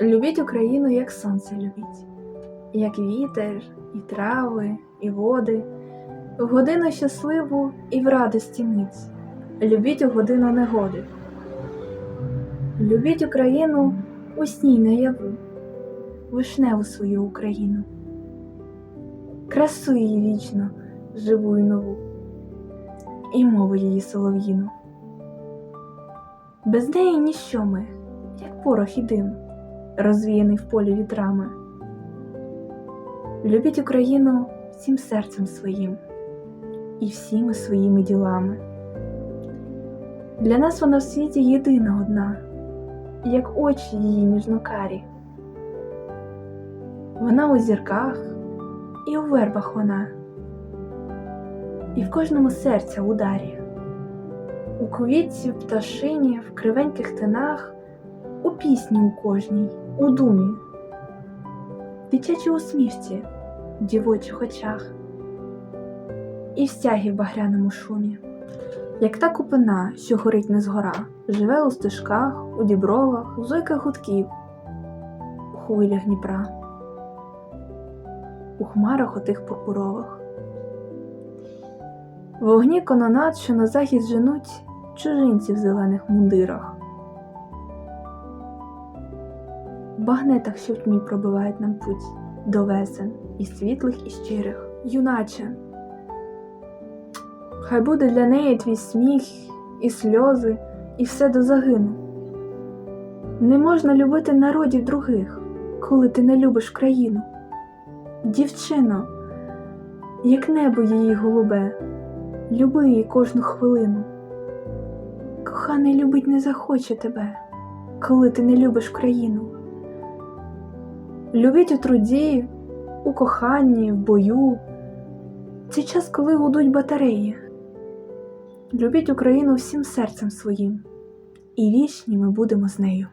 Любіть Україну, як сонце любіть, як вітер, і трави, і води, в годину щасливу і в радості мить. Любіть у годину негоди. Любіть Україну у сні наяву, вишневу свою Україну, красу її вічно, живу й нову, і мову її солов'їну. Без неї ніщо ми, як порох і дим, розвіяний в полі вітрами. Любіть Україну всім серцем своїм і всіми своїми ділами. Для нас вона в світі єдина одна, як очі її ніжнокарі. Вона у зірках і у вербах вона, і в кожному серця ударі, у квітці, в пташині, в кривеньких тинах, у пісні у кожній, у думі, в дитячій усмішці, в дівочих очах, і в стягі в багряному шумі. Як та купина, що горить не згора, живе у стежках, у дібровах, у зойках гудків, у хвилях Дніпра, у хмарах отих пурпурових. Вогні кононат, що на захід женуть чужинці в зелених мундирах. Багнетах, що в тьмі пробивають нам путь до весен і світлих, і щирих, юначе. Хай буде для неї твій сміх, і сльози, і все до загину. Не можна любити народів других, коли ти не любиш країну. Дівчино, як небо її голубе, люби її кожну хвилину. Коханий любить не захоче тебе, коли ти не любиш країну. Любіть у труді, у коханні, в бою. Це час, коли гудуть батареї. Любіть Україну всім серцем своїм, і вічні ми будемо з нею.